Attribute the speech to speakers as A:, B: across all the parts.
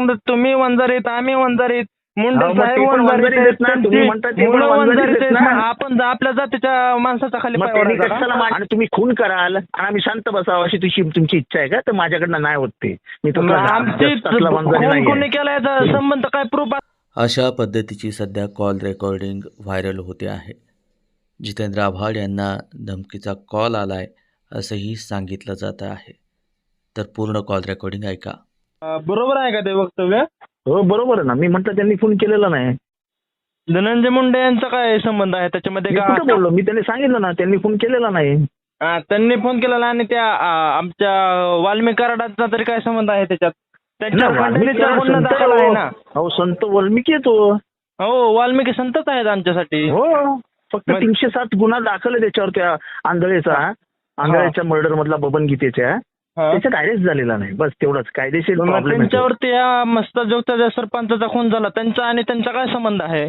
A: सांगतात तुम्ही वंजारीत आम्ही वंजारीत. मुंडे
B: मग
A: साहेब
B: पण
A: वंजारीत
B: वंजारीत आहेत ना,
A: त्यांची
B: तुम्ही म्हणता ते पण
A: मुलं
B: वंजारीत
A: वंजारीत
B: आहेत
A: आहेत.
B: ना.
A: मग आपण जर आपल्या जातीच्या माणसाचा खाली
B: मग
A: पाय
B: त्यांनी
A: ओढायचा
B: कशाला
A: का?
B: मा- आणि तुम्ही खून कराल आणि आम्ही शांत बसावं अशी तुझी तुमची इच्छा आहे का? तर माझ्याकडनं नाही होत ते. मी तसला
A: आमची
B: वंजारी
A: कोणी याचा संबंध काय? प्रूफ
C: अशा पद्धतीची सध्या कॉल रेकॉर्डिंग व्हायरल होते आहे. जितेंद्र आव्हाड यांना धमकीचा कॉल आला आहे असंही सांगितलं जात आहे. तर पूर्ण कॉल रेकॉर्डिंग ऐका.
A: बरोबर आहे का ते वक्तव्य?
B: हो बरोबर आहे ना. मी म्हटलं त्यांनी खून केलेला नाही.
A: धनंजय मुंडे यांचा काय संबंध आहे? त्याच्यामध्ये
B: मी
A: का
B: कुठं बोललो? मी त्यांनी सांगितलं ना त्यांनी खून केलेला नाही.
A: हा, त्यांनी फोन केलेला आणि त्या आ, आमच्या वाल्मिक कराडाचा तरी काय संबंध आहे त्याच्यात? त्यांच्यावर
B: ना, वाल्मिकी
A: खंडणीचा गुन्हा
B: संत
A: दाखल आहे ना.
B: अहो संत वाल्मिकी येतो
A: हो वाल्मिकी संतच आहेत आमच्यासाठी.
B: हो. फक्त
A: मग-
B: तीनशे सात गुन्हा दाखल आहे त्याच्यावर त्या आंधळेचा. आंधळेच्या मर्डर मधला बबन गीतेच्या
A: हा.
B: त्याच्यात अरेस्ट झालेला नाही. बस तेवढंच. कायदेशीर
A: मग
B: प्रॉब्लेम
A: त्यांच्यावरती या मस्त जोगचा ज्या सरपंचाचा खून झाला. त्यांचा आणि त्यांचा काय संबंध आहे?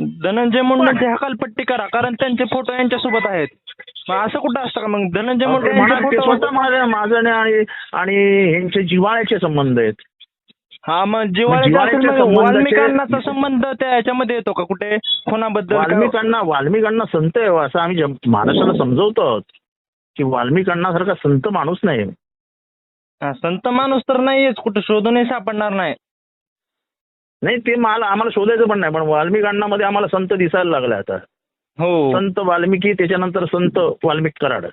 A: धनंजय मुंडेची हकालपट्टी करा कारण त्यांचे फोटो यांच्यासोबत आहेत. मग असं कुठं असतं का? मग धनंजय मुंडे यांचे
B: ते स्वतः म्हणाले माझं आणि आणि ह्यांचे जिव्हाळ्याचे संबंध आहेत.
A: हा मग जिवाळ्याचा
B: जिव्हाळ्याच्या
A: असेल मग
B: संबंधाचे-
A: वाल्मिकांनाचा संबंध त्या ह्याच्यामध्ये येतो का? कुठे? खुनाबद्दल का?
B: वाल्मिकांना वाल्मिकांना संत आहे हो, असं आम्ही जम- महाराष्ट्राला समजवतो आहोत की वाल्मिकांना संत माणूस नाही.
A: हा, संत माणूस तर नाहीयेच कुठे शोधूनही सापडणार नाही.
B: नाही ते मला आम्हाला शोधायचं पण नाही पण वाल्मिकांना मध्ये आम्हाला संत दिसायला लागले आता
A: हो
B: संत वाल्मिकी त्याच्यानंतर संत वाल्मिक कराड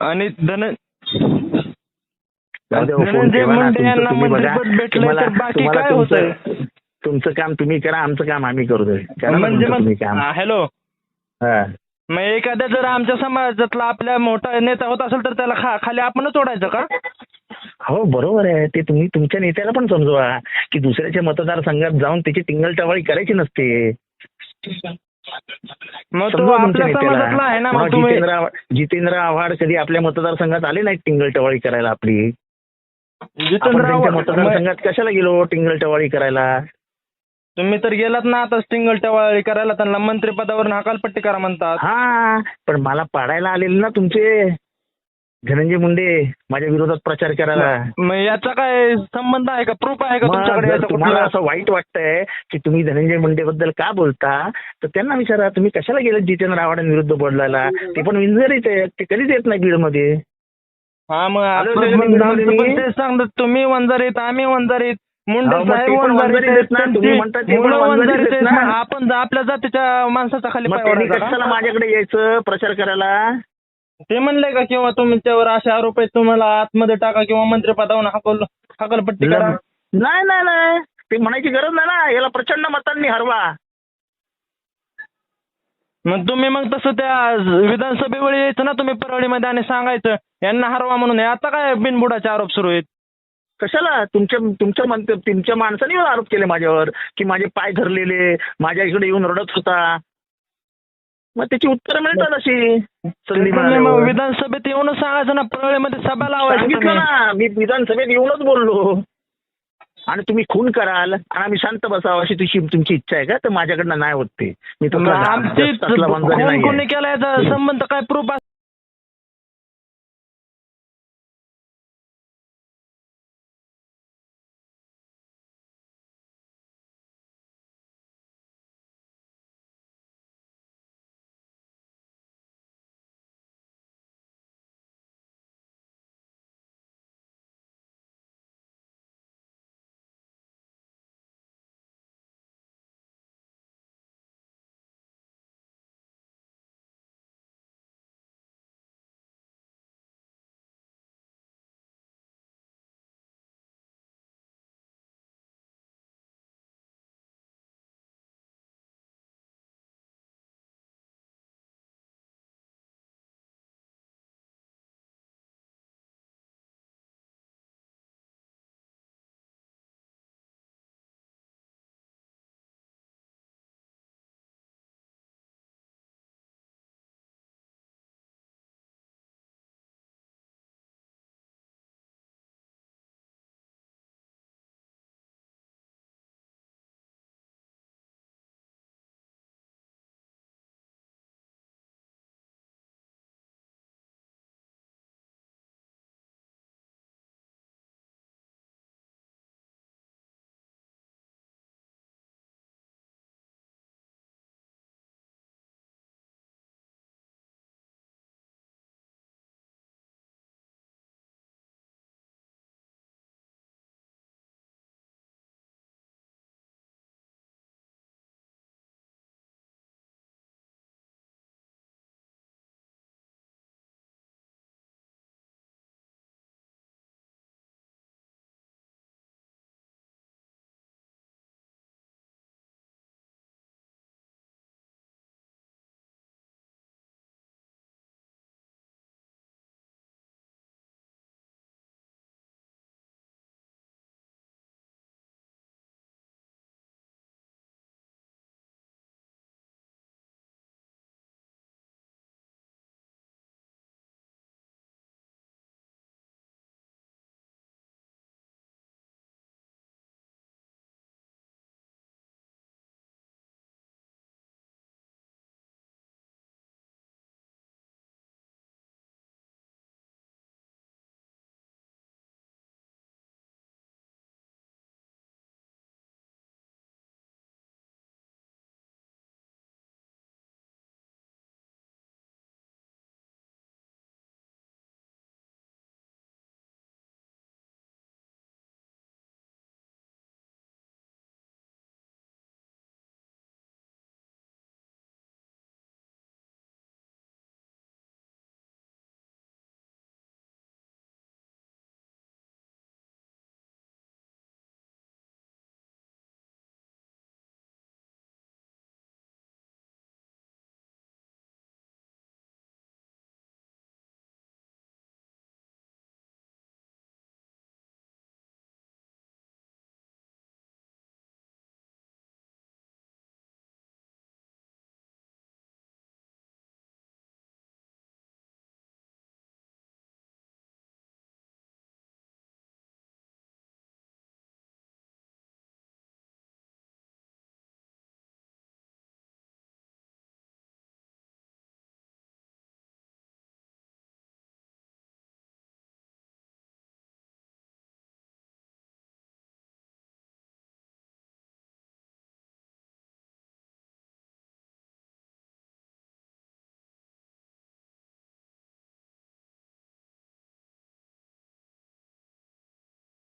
A: आणि धन
B: जाऊ हो, फोन
A: धनंजय
B: ठेवा ना.
A: मुंडे
B: तुमचं
A: यांना
B: तुम्ही बघा.
A: मंत्रिपद भेटलंय
B: तुम्हाला-
A: तर बाकी
B: तुम्हाला
A: काय
B: तुमचं-
A: होतंय?
B: तुमचं काम तुम्ही करा आमचं काम आम्ही करू दे करा ना
A: म्हणजे
B: तुमचं तुम्ही
A: हॅलो
B: हा.
A: मग एखाद्या जर आमच्या समाजातला आपल्या मोठा नेता होत असेल तर त्याला खा खाली आपणच ओढायचं का
B: हो बरोबर आहे. ते तुम्ही तुमच्या नेत्याला पण समजवा की दुसऱ्याच्या मतदारसंघात जाऊन त्याची टिंगल टवाळी करायची नसते. जितेंद्र आव्हाड- कधी आपल्या मतदारसंघात आले नाहीत टिंगल टवाळी करायला आपली? मतदारसंघात कशाला गेलो टिंगल टवाळी करायला?
A: तुम्ही तर गेलात ना आता सिंगल टवाळी करायला. त्यांना मंत्रिपदावर हकालपट्टी करा म्हणतात.
B: हा पण मला पाडायला आलेले ना तुमचे. धनंजय मुंडे माझ्या विरोधात प्रचार करायला
A: मग याचा काय संबंध आहे का प्रूफ आहे का तुमच्याकडे
B: तुम्हाला
A: कुठला?
B: असं वाईट वाटतंय की तुम्ही धनंजय मुंडे बद्दल का बोलता तर त्यांना विचारा तुम्ही कशाला गेले जितेंद्र आव्हाडांविरुद्ध बोलायला ते पण विंजरीत आहेत ते कधीच येत नाही बीडमध्ये
A: हा मग आपण
B: होतो
A: मग पण तेच सांगतात तुम्ही वंजारीत आम्ही वंजारीत मुंडे
B: अहो, मग
A: साहेब
B: ते पण
A: वंजारीत
B: वंजारीत
A: आहेत,
B: आहेत ना, तुम्ही
A: त्यांची
B: म्हणता ते पण
A: मुलं
B: वंजारीत
A: वंजारीत
B: आहेत
A: आहेत.
B: ना.
A: मग आपण जर आपल्या जातीच्या माणसाचा खाली
B: मग
A: पाय
B: त्यांनी
A: ओढायचा
B: कशाला? माझ्याकडे यायचं प्रचार करायला
A: ते म्हणले का किंवा तुमच्यावर असे आरोप आहेत तुम्हाला आतमध्ये टाका किंवा मंत्रिपदावर हकल हकलपट्टी करा.
B: नाही नाही नाही ते म्हणायची गरज नाही ना. याला प्रचंड मतांनी हरवा.
A: मग तुम्ही मग तसं त्या विधानसभेवर यायचं ना तुम्ही परळीमध्ये आणि सांगायचं यांना हरवा म्हणून. हे आता काय बिनबुडाचे आरोप सुरू आहेत?
B: कशाला? तुमच्या तुमच्या मन तुमच्या माणसाने आरोप केले माझ्यावर की माझे पाय धरलेले माझ्या इकडे येऊन रडत होता. मग त्याची उत्तरं मिळतात अशी.
A: विधानसभेत येऊनच सांगायचं ना परळीमध्ये सभा लावायची.
B: ना मी विधानसभेत येऊनच बोललो. आणि तुम्ही खून कराल आणि आम्ही शांत बसावं अशी तुझी तुमची इच्छा आहे का? तर माझ्याकडनं नाही होत ते. मी
A: याचा संबंध काय प्रूफ